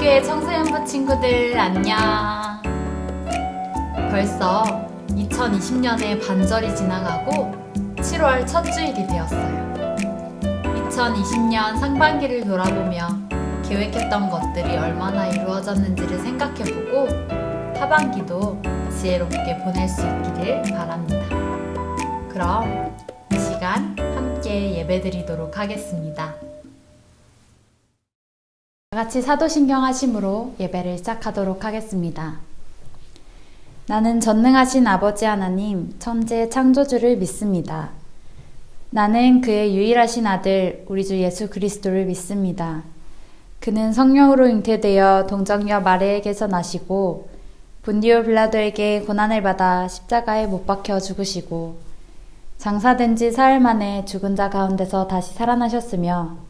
함교회 청소년부 친구들 안녕. 벌써 2020년의 반절이 지나가고 7월 첫 주일이 되었어요. 2020년 상반기를 돌아보며 계획했던 것들이 얼마나 이루어졌는지를 생각해보고 하반기도 지혜롭게 보낼 수 있기를 바랍니다. 그럼 이 시간 함께 예배드리도록 하겠습니다. 다 같이 사도신경 하심으로 예배를 시작하도록 하겠습니다. 나는 전능하신 아버지 하나님, 천재 창조주를 믿습니다. 나는 그의 유일하신 아들, 우리 주 예수 그리스도를 믿습니다. 그는 성령으로 잉태되어 동정녀 마리에게서 나시고 분디오 빌라도에게 고난을 받아 십자가에 못 박혀 죽으시고 장사된 지 사흘 만에 죽은 자 가운데서 다시 살아나셨으며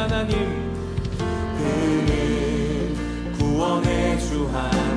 하나님 그는 구원의 주 하나님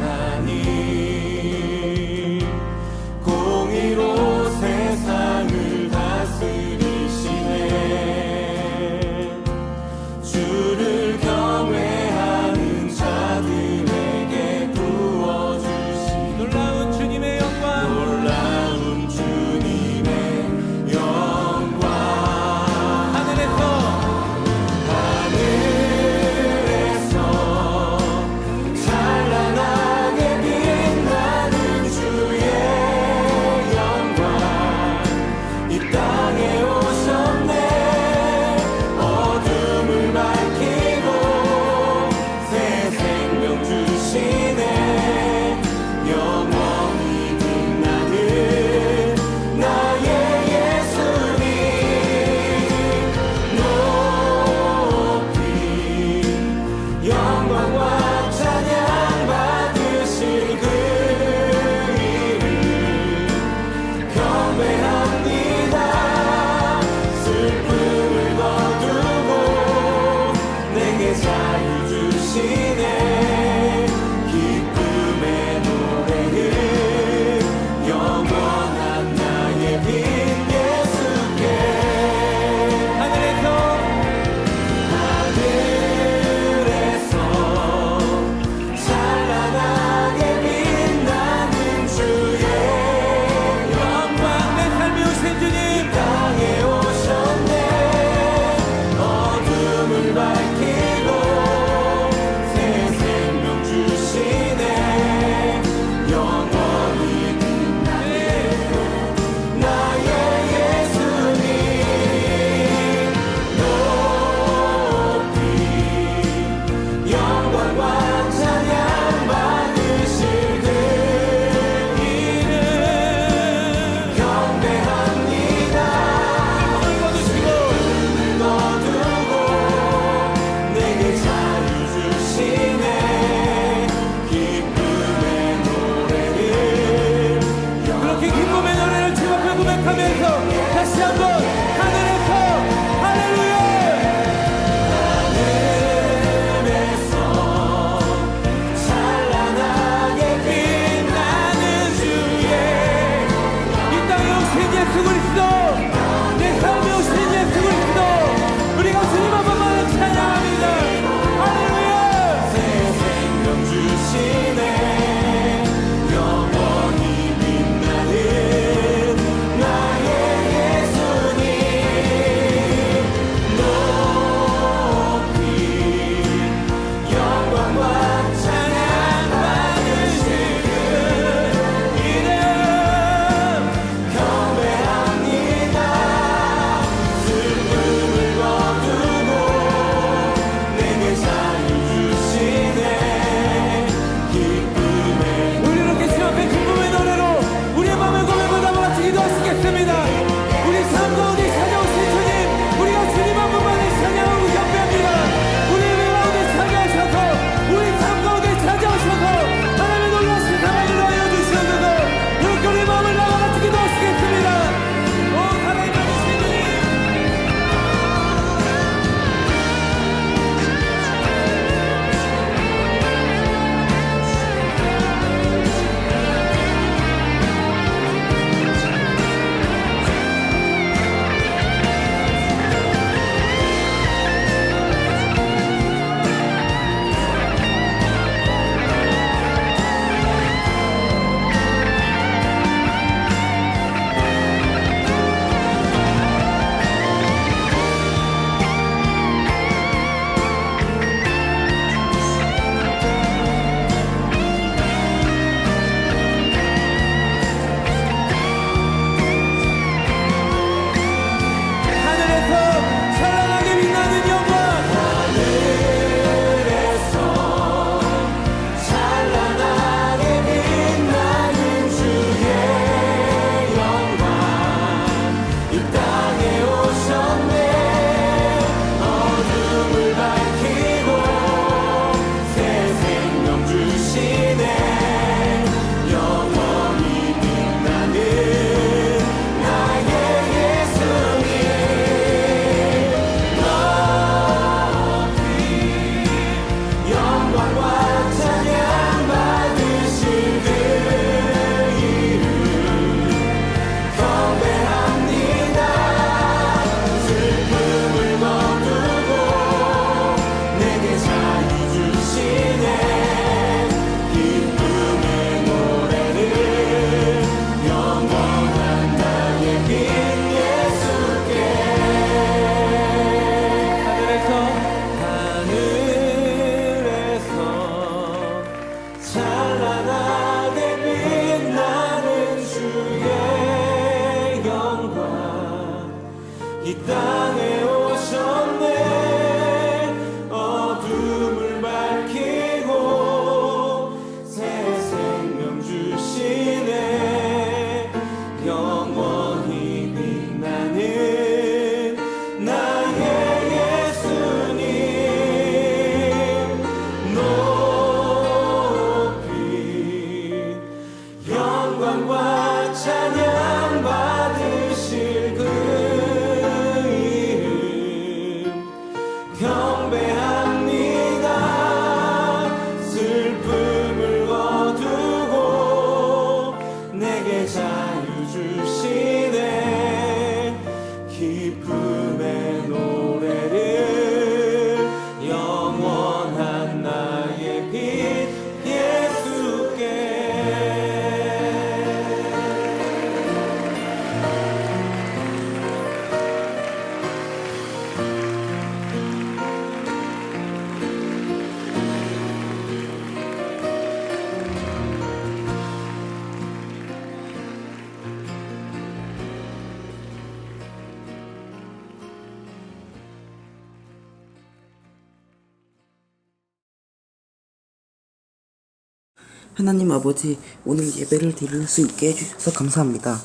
하나님 아버지, 오늘 예배를 드릴 수 있게 해주셔서 감사합니다.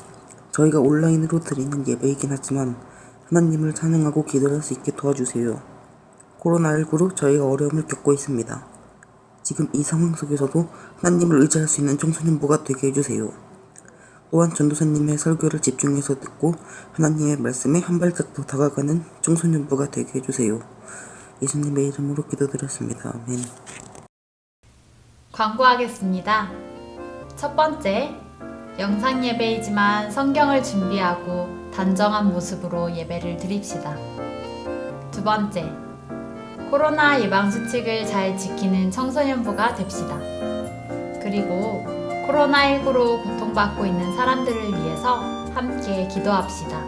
저희가 온라인으로 드리는 예배이긴 하지만 하나님을 찬양하고 기도할 수 있게 도와주세요. 코로나19로 저희가 어려움을 겪고 있습니다. 지금 이 상황 속에서도 하나님을 의지할 수 있는 청소년부가 되게 해주세요. 또한 전도사님의 설교를 집중해서 듣고 하나님의 말씀에 한 발짝 더 다가가는 청소년부가 되게 해주세요. 예수님의 이름으로 기도드렸습니다. 아멘. 광고하겠습니다. 첫 번째, 영상 예배이지만 성경을 준비하고 단정한 모습으로 예배를 드립시다. 두 번째, 코로나 예방 수칙을 잘 지키는 청소년부가 됩시다. 그리고 코로나19로 고통받고 있는 사람들을 위해서 함께 기도합시다.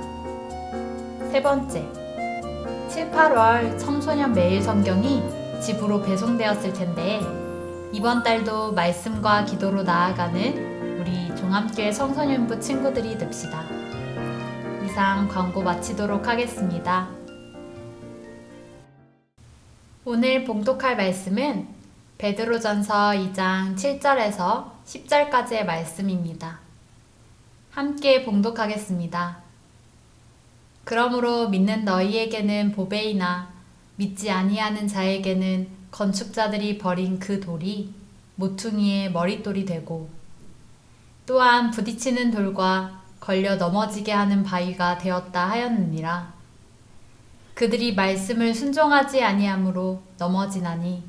세 번째, 7, 8월 청소년 매일 성경이 집으로 배송되었을 텐데 이번 달도 말씀과 기도로 나아가는 우리 종합교회 청소년부 친구들이 됩시다. 이상 광고 마치도록 하겠습니다. 오늘 봉독할 말씀은 베드로전서 2장 7절에서 10절까지의 말씀입니다. 함께 봉독하겠습니다. 그러므로 믿는 너희에게는 보배이나 믿지 아니하는 자에게는 건축자들이 버린 그 돌이 모퉁이의 머릿돌이 되고 또한 부딪히는 돌과 걸려 넘어지게 하는 바위가 되었다 하였느니라. 그들이 말씀을 순종하지 아니하므로 넘어지나니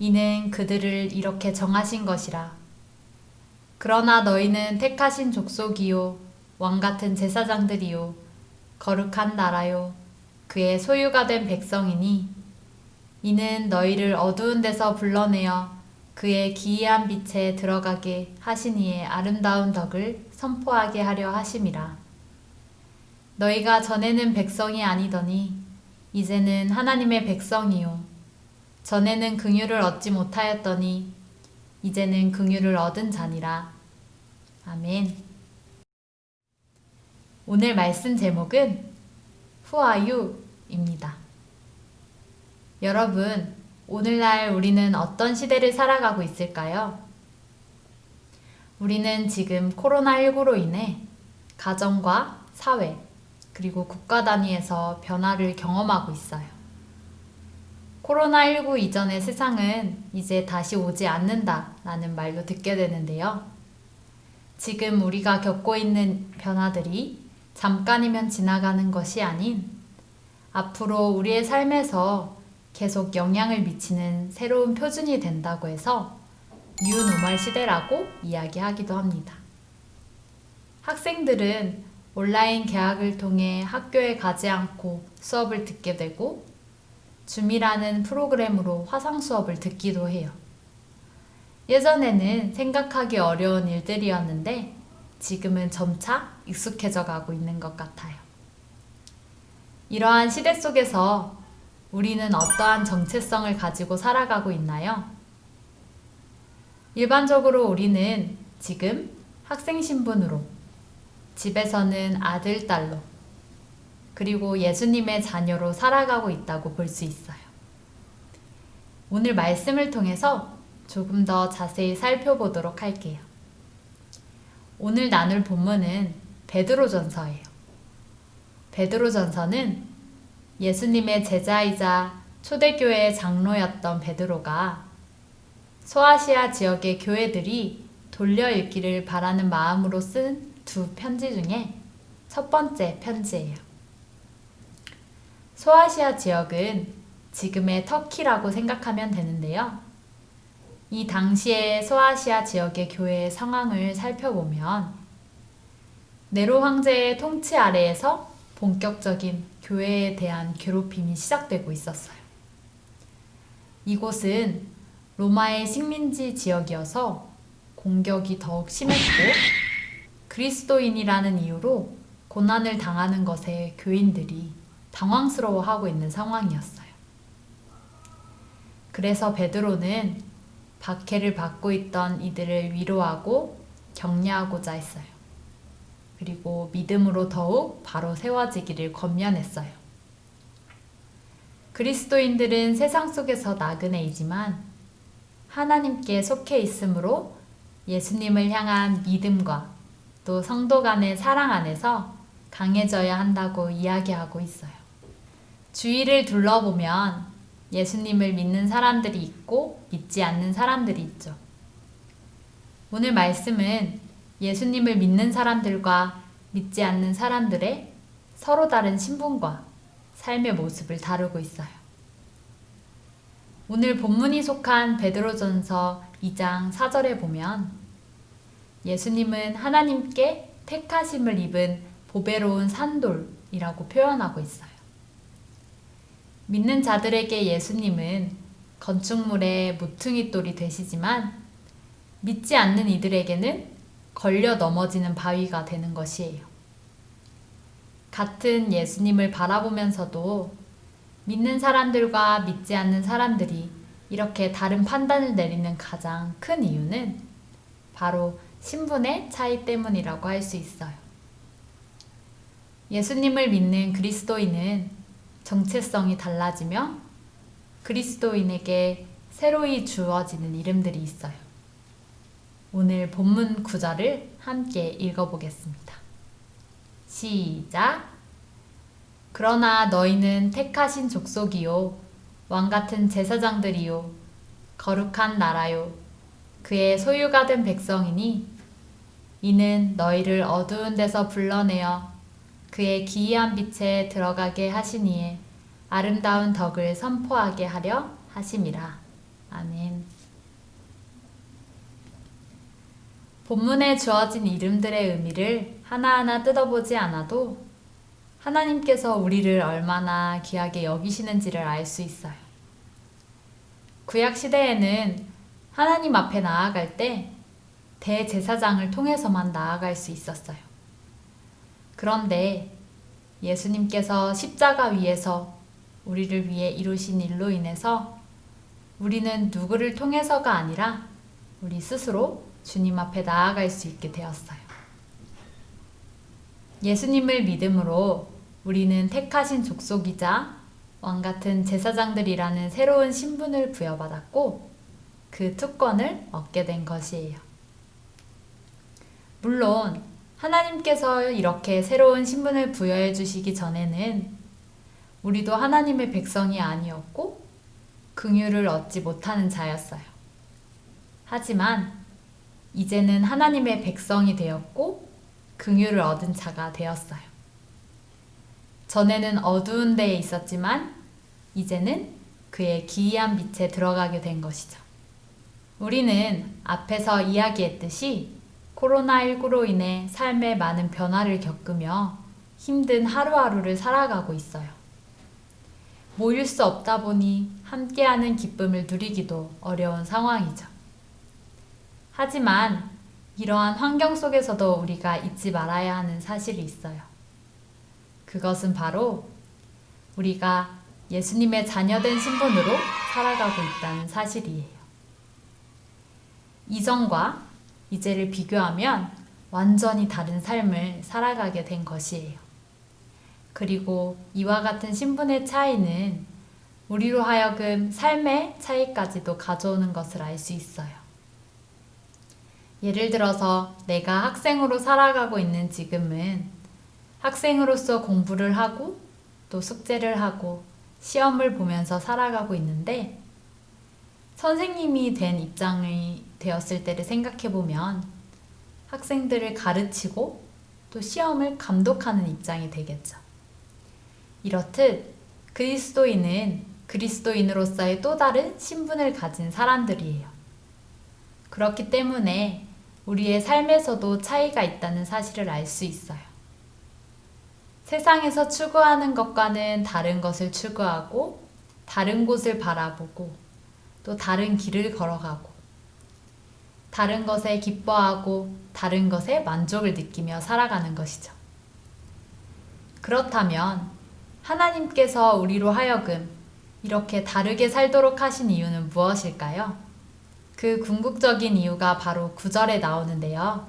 이는 그들을 이렇게 정하신 것이라. 그러나 너희는 택하신 족속이요 왕 같은 제사장들이요 거룩한 나라요 그의 소유가 된 백성이니 이는 너희를 어두운 데서 불러내어 그의 기이한 빛에 들어가게 하신 이의 아름다운 덕을 선포하게 하려 하심이라. 너희가 전에는 백성이 아니더니 이제는 하나님의 백성이요. 전에는 긍휼을 얻지 못하였더니 이제는 긍휼을 얻은 자니라. 아멘. 오늘 말씀 제목은 Who are you? 입니다. 여러분, 오늘날 우리는 어떤 시대를 살아가고 있을까요? 우리는 지금 코로나19로 인해 가정과 사회, 그리고 국가 단위에서 변화를 경험하고 있어요. 코로나19 이전의 세상은 이제 다시 오지 않는다라는 말도 듣게 되는데요. 지금 우리가 겪고 있는 변화들이 잠깐이면 지나가는 것이 아닌 앞으로 우리의 삶에서 계속 영향을 미치는 새로운 표준이 된다고 해서 뉴노멀 시대라고 이야기하기도 합니다. 학생들은 온라인 개학을 통해 학교에 가지 않고 수업을 듣게 되고 줌이라는 프로그램으로 화상 수업을 듣기도 해요. 예전에는 생각하기 어려운 일들이었는데 지금은 점차 익숙해져 가고 있는 것 같아요. 이러한 시대 속에서 우리는 어떠한 정체성을 가지고 살아가고 있나요? 일반적으로 우리는 지금 학생 신분으로, 집에서는 아들, 딸로, 그리고 예수님의 자녀로 살아가고 있다고 볼 수 있어요. 오늘 말씀을 통해서 조금 더 자세히 살펴보도록 할게요. 오늘 나눌 본문은 베드로전서예요. 베드로전서는 예수님의 제자이자 초대교회의 장로였던 베드로가 소아시아 지역의 교회들이 돌려 읽기를 바라는 마음으로 쓴 두 편지 중에 첫 번째 편지예요. 소아시아 지역은 지금의 터키라고 생각하면 되는데요. 이 당시의 소아시아 지역의 교회의 상황을 살펴보면 네로 황제의 통치 아래에서 본격적인 교회에 대한 괴롭힘이 시작되고 있었어요. 이곳은 로마의 식민지 지역이어서 공격이 더욱 심했고 그리스도인이라는 이유로 고난을 당하는 것에 교인들이 당황스러워하고 있는 상황이었어요. 그래서 베드로는 박해를 받고 있던 이들을 위로하고 격려하고자 했어요. 그리고 믿음으로 더욱 바로 세워지기를 권면했어요. 그리스도인들은 세상 속에서 나그네이지만 하나님께 속해 있으므로 예수님을 향한 믿음과 또 성도 간의 사랑 안에서 강해져야 한다고 이야기하고 있어요. 주위를 둘러보면 예수님을 믿는 사람들이 있고 믿지 않는 사람들이 있죠. 오늘 말씀은 예수님을 믿는 사람들과 믿지 않는 사람들의 서로 다른 신분과 삶의 모습을 다루고 있어요. 오늘 본문이 속한 베드로전서 2장 4절에 보면 예수님은 하나님께 택하심을 입은 보배로운 산돌이라고 표현하고 있어요. 믿는 자들에게 예수님은 건축물의 모퉁이 돌이 되시지만 믿지 않는 이들에게는 걸려 넘어지는 바위가 되는 것이에요. 같은 예수님을 바라보면서도 믿는 사람들과 믿지 않는 사람들이 이렇게 다른 판단을 내리는 가장 큰 이유는 바로 신분의 차이 때문이라고 할 수 있어요. 예수님을 믿는 그리스도인은 정체성이 달라지며 그리스도인에게 새로이 주어지는 이름들이 있어요. 오늘 본문 구절을 함께 읽어보겠습니다. 시작. 그러나 너희는 택하신 족속이요, 왕 같은 제사장들이요, 거룩한 나라요, 그의 소유가 된 백성이니, 이는 너희를 어두운 데서 불러내어 그의 기이한 빛에 들어가게 하시니에 아름다운 덕을 선포하게 하려 하심이라. 아멘. 본문에 주어진 이름들의 의미를 하나하나 뜯어보지 않아도 하나님께서 우리를 얼마나 귀하게 여기시는지를 알 수 있어요. 구약 시대에는 하나님 앞에 나아갈 때 대제사장을 통해서만 나아갈 수 있었어요. 그런데 예수님께서 십자가 위에서 우리를 위해 이루신 일로 인해서 우리는 누구를 통해서가 아니라 우리 스스로 주님 앞에 나아갈 수 있게 되었어요. 예수님을 믿음으로 우리는 택하신 족속이자 왕 같은 제사장들이라는 새로운 신분을 부여받았고 그 특권을 얻게 된 것이에요. 물론 하나님께서 이렇게 새로운 신분을 부여해 주시기 전에는 우리도 하나님의 백성이 아니었고 긍휼을 얻지 못하는 자였어요. 하지만 이제는 하나님의 백성이 되었고 긍휼을 얻은 자가 되었어요. 전에는 어두운 데에 있었지만 이제는 그의 기이한 빛에 들어가게 된 것이죠. 우리는 앞에서 이야기했듯이 코로나19로 인해 삶에 많은 변화를 겪으며 힘든 하루하루를 살아가고 있어요. 모일 수 없다 보니 함께하는 기쁨을 누리기도 어려운 상황이죠. 하지만 이러한 환경 속에서도 우리가 잊지 말아야 하는 사실이 있어요. 그것은 바로 우리가 예수님의 자녀된 신분으로 살아가고 있다는 사실이에요. 이전과 이제를 비교하면 완전히 다른 삶을 살아가게 된 것이에요. 그리고 이와 같은 신분의 차이는 우리로 하여금 삶의 차이까지도 가져오는 것을 알 수 있어요. 예를 들어서 내가 학생으로 살아가고 있는 지금은 학생으로서 공부를 하고 또 숙제를 하고 시험을 보면서 살아가고 있는데 선생님이 된 입장이 되었을 때를 생각해 보면 학생들을 가르치고 또 시험을 감독하는 입장이 되겠죠. 이렇듯 그리스도인은 그리스도인으로서의 또 다른 신분을 가진 사람들이에요. 그렇기 때문에 우리의 삶에서도 차이가 있다는 사실을 알 수 있어요. 세상에서 추구하는 것과는 다른 것을 추구하고 다른 곳을 바라보고 또 다른 길을 걸어가고 다른 것에 기뻐하고 다른 것에 만족을 느끼며 살아가는 것이죠. 그렇다면 하나님께서 우리로 하여금 이렇게 다르게 살도록 하신 이유는 무엇일까요? 그 궁극적인 이유가 바로 9절에 나오는데요.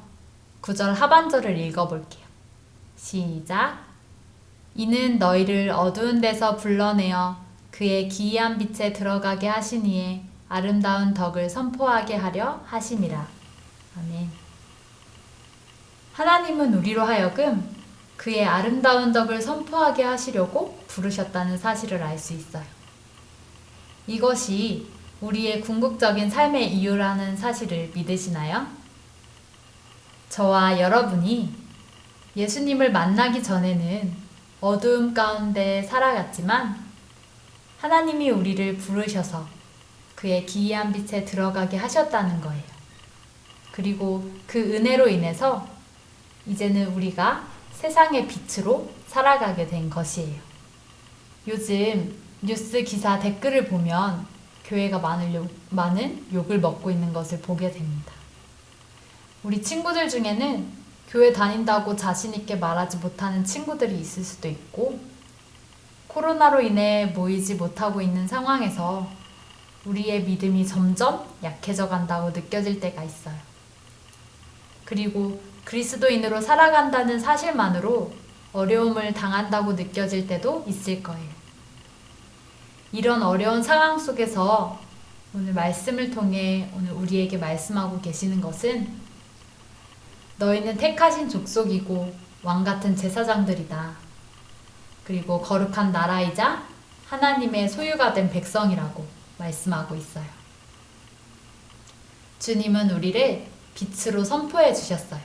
9절 하반절을 읽어볼게요. 시작. 이는 너희를 어두운 데서 불러내어 그의 기이한 빛에 들어가게 하시니에 아름다운 덕을 선포하게 하려 하심이라. 아멘. 하나님은 우리로 하여금 그의 아름다운 덕을 선포하게 하시려고 부르셨다는 사실을 알 수 있어요. 이것이 우리의 궁극적인 삶의 이유라는 사실을 믿으시나요? 저와 여러분이 예수님을 만나기 전에는 어두움 가운데 살아갔지만 하나님이 우리를 부르셔서 그의 기이한 빛에 들어가게 하셨다는 거예요. 그리고 그 은혜로 인해서 이제는 우리가 세상의 빛으로 살아가게 된 것이에요. 요즘 뉴스 기사 댓글을 보면 교회가 많은, 욕, 많은 욕을 먹고 있는 것을 보게 됩니다. 우리 친구들 중에는 교회 다닌다고 자신있게 말하지 못하는 친구들이 있을 수도 있고, 코로나로 인해 모이지 못하고 있는 상황에서 우리의 믿음이 점점 약해져 간다고 느껴질 때가 있어요. 그리고 그리스도인으로 살아간다는 사실만으로 어려움을 당한다고 느껴질 때도 있을 거예요. 이런 어려운 상황 속에서 오늘 말씀을 통해 오늘 우리에게 말씀하고 계시는 것은 너희는 택하신 족속이고 왕 같은 제사장들이다. 그리고 거룩한 나라이자 하나님의 소유가 된 백성이라고 말씀하고 있어요. 주님은 우리를 빛으로 선포해 주셨어요.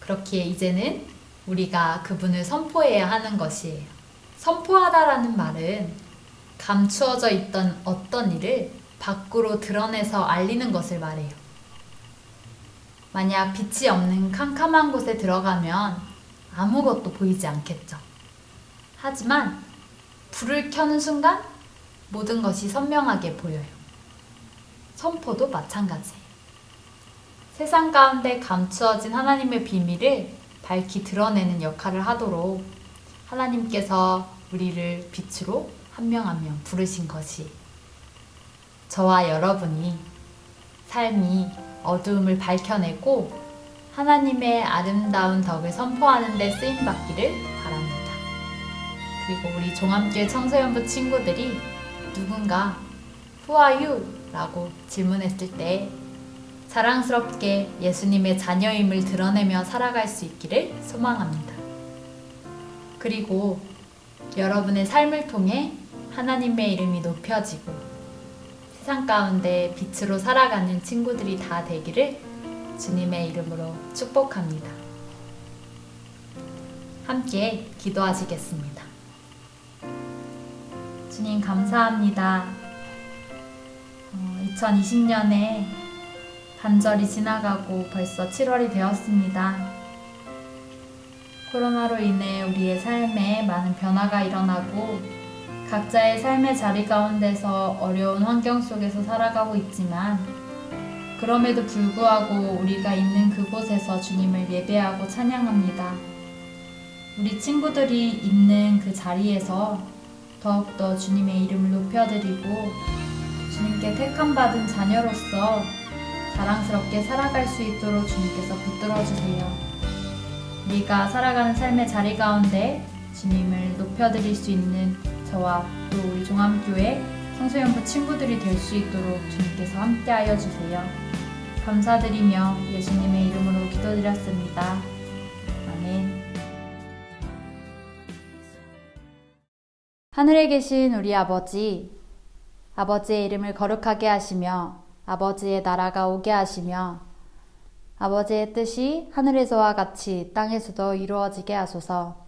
그렇기에 이제는 우리가 그분을 선포해야 하는 것이에요. 선포하다라는 말은 감추어져 있던 어떤 일을 밖으로 드러내서 알리는 것을 말해요. 만약 빛이 없는 캄캄한 곳에 들어가면 아무것도 보이지 않겠죠. 하지만 불을 켜는 순간 모든 것이 선명하게 보여요. 선포도 마찬가지예요. 세상 가운데 감추어진 하나님의 비밀을 밝히 드러내는 역할을 하도록 하나님께서 우리를 빛으로 한 명 한 명 부르신 것이 저와 여러분이 삶이 어두움을 밝혀내고 하나님의 아름다운 덕을 선포하는 데 쓰임 받기를 바랍니다. 그리고 우리 종합교회 청소년부 친구들이 누군가 Who are you? 라고 질문했을 때 자랑스럽게 예수님의 자녀임을 드러내며 살아갈 수 있기를 소망합니다. 그리고 여러분의 삶을 통해 하나님의 이름이 높여지고 세상 가운데 빛으로 살아가는 친구들이 다 되기를 주님의 이름으로 축복합니다. 함께 기도하시겠습니다. 주님 감사합니다. 2020년에 반절이 지나가고 벌써 7월이 되었습니다. 코로나로 인해 우리의 삶에 많은 변화가 일어나고 각자의 삶의 자리 가운데서 어려운 환경 속에서 살아가고 있지만 그럼에도 불구하고 우리가 있는 그곳에서 주님을 예배하고 찬양합니다. 우리 친구들이 있는 그 자리에서 더욱더 주님의 이름을 높여드리고 주님께 택함받은 자녀로서 자랑스럽게 살아갈 수 있도록 주님께서 붙들어 주세요. 우리가 살아가는 삶의 자리 가운데 주님을 높여드릴 수 있는 저와 또 우리 종암교회 성소연부 친구들이 될 수 있도록 주님께서 함께하여 주세요. 감사드리며 예수님의 이름으로 기도드렸습니다. 아멘. 하늘에 계신 우리 아버지, 아버지의 이름을 거룩하게 하시며 아버지의 나라가 오게 하시며 아버지의 뜻이 하늘에서와 같이 땅에서도 이루어지게 하소서.